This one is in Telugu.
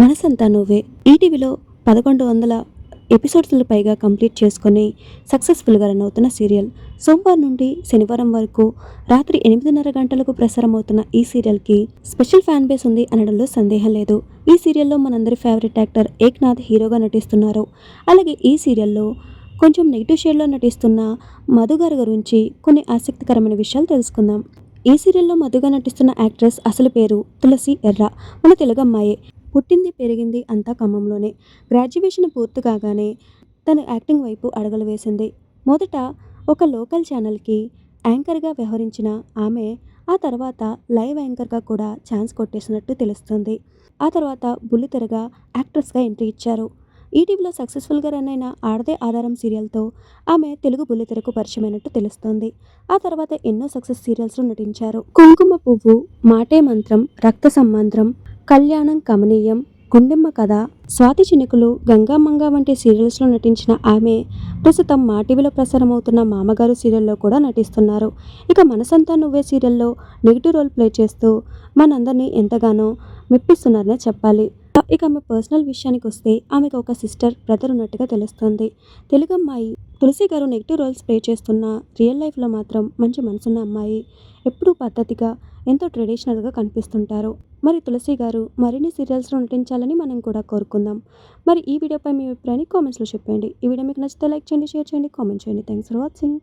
మనసంతా నువ్వే. ఈటీవీలో పదకొండు వందల ఎపిసోడ్స్లు పైగా కంప్లీట్ చేసుకొని సక్సెస్ఫుల్గా రన్ అవుతున్న సీరియల్. సోమవారం నుండి శనివారం వరకు రాత్రి ఎనిమిదిన్నర గంటలకు ప్రసారం అవుతున్న ఈ సీరియల్కి స్పెషల్ ఫ్యాన్ బేస్ ఉంది అనడంలో సందేహం లేదు. ఈ సీరియల్లో మనందరి ఫేవరెట్ యాక్టర్ ఏక్నాథ్ హీరోగా నటిస్తున్నారు. అలాగే ఈ సీరియల్లో కొంచెం నెగిటివ్ షేడ్లో నటిస్తున్న మధు గారి గురించి కొన్ని ఆసక్తికరమైన విషయాలు తెలుసుకుందాం. ఈ సీరియల్లో మధుగా నటిస్తున్న యాక్ట్రెస్ అసలు పేరు తులసి ఎర్ర. మన తెలుగు అమ్మాయే. పుట్టింది పెరిగింది అంతా ఖమ్మంలోనే. గ్రాడ్యుయేషన్ పూర్తి కాగానే తను యాక్టింగ్ వైపు అడుగులు వేసింది. మొదట ఒక లోకల్ ఛానల్కి యాంకర్గా వ్యవహరించిన ఆమె ఆ తర్వాత లైవ్ యాంకర్గా కూడా ఛాన్స్ కొట్టేసినట్టు తెలుస్తుంది. ఆ తర్వాత బుల్లితెరగా యాక్ట్రెస్గా ఎంట్రీ ఇచ్చారు. ఈటీవీలో సక్సెస్ఫుల్గా రన్ అయిన ఆడదే ఆధారం సీరియల్తో ఆమె తెలుగు బుల్లితెరకు పరిచయమైనట్టు తెలుస్తోంది. ఆ తర్వాత ఎన్నో సక్సెస్ సీరియల్స్లో నటించారు. కుంకుమ పువ్వు మాటే మంత్రం రక్త సంబంధం కళ్యాణం కమనీయం గుండెమ్మ కథ స్వాతి చినుకులు గంగామంగ వంటి సీరియల్స్లో నటించిన ఆమె ప్రస్తుతం మా టీవీలో ప్రసారం అవుతున్న మామగారు సీరియల్లో కూడా నటిస్తున్నారు. ఇక మనసంతా నువ్వే సీరియల్లో నెగిటివ్ రోల్ ప్లే చేస్తూ మనందరినీ ఎంతగానో మెప్పిస్తున్నారనే చెప్పాలి. ఇక ఆమె పర్సనల్ విషయానికి వస్తే ఆమెకు ఒక సిస్టర్ బ్రదర్ ఉన్నట్టుగా తెలుస్తుంది. తెలుగు అమ్మాయి Tulasi garu negative roles play చేస్తున్న రియల్ లైఫ్లో మాత్రం మంచి మనసున్న అమ్మాయి. ఎప్పుడూ పద్ధతిగా ఎంతో ట్రెడిషనల్గా కనిపిస్తుంటారు. మరి తులసి గారు మరిన్ని సీరియల్స్లో నటించాలని మనం కూడా కోరుకుందాం. మరి ఈ వీడియోపై మీ అభిప్రాయాన్ని కామెంట్స్లో చెప్పండి. ఈ వీడియో మీకు నచ్చితే లైక్ చేయండి షేర్ చేయండి కామెంట్ చేయండి. Thanks for watching